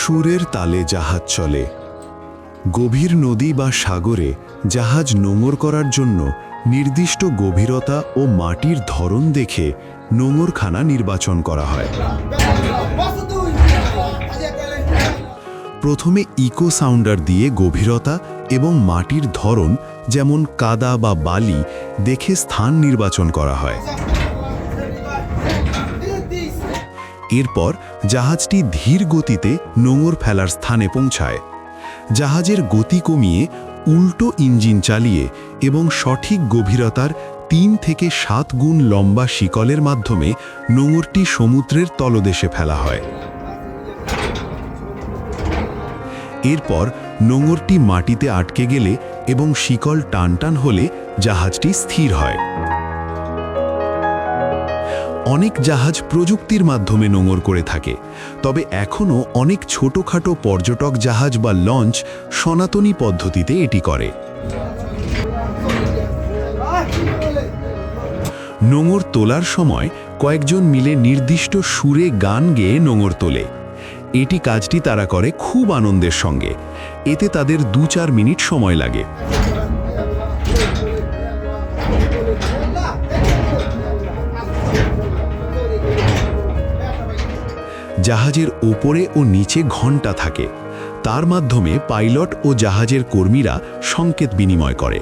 সুরের তালে জাহাজ চলে। গভীর নদী বা সাগরে জাহাজ নোঙর করার জন্য নির্দিষ্ট গভীরতা ও মাটির ধরন দেখে নোঙরখানা নির্বাচন করা হয়। প্রথমে ইকো সাউন্ডার দিয়ে গভীরতা এবং মাটির ধরন, যেমন কাদা বা বালি, দেখে স্থান নির্বাচন করা হয়। এরপর জাহাজটি ধীর গতিতে নোঙর ফেলার স্থানে পৌঁছায়। জাহাজের গতি কমিয়ে উল্টো ইঞ্জিন চালিয়ে এবং সঠিক গভীরতার তিন থেকে সাত গুণ লম্বা শিকলের মাধ্যমে নোঙরটি সমুদ্রের তলদেশে ফেলা হয়। এরপর নোঙরটি মাটিতে আটকে গেলে এবং শিকল টানটান হলে জাহাজটি স্থির হয়। অনেক জাহাজ প্রযুক্তির মাধ্যমে নোঙর করে থাকে। তবে এখনও অনেক ছোটখাটো পর্যটক জাহাজ বা লঞ্চ সনাতনী পদ্ধতিতে এটি করে। নোঙর তোলার সময় কয়েকজন মিলে নির্দিষ্ট সুরে গান গেয়ে নোঙর তোলে। এটি কাজটি তারা করে খুব আনন্দের সঙ্গে। এতে তাদের দু চার মিনিট সময় লাগে। জাহাজের ওপরে ও নিচে ঘণ্টা থাকে। তার মাধ্যমে পাইলট ও জাহাজের কর্মীরা সংকেত বিনিময় করে।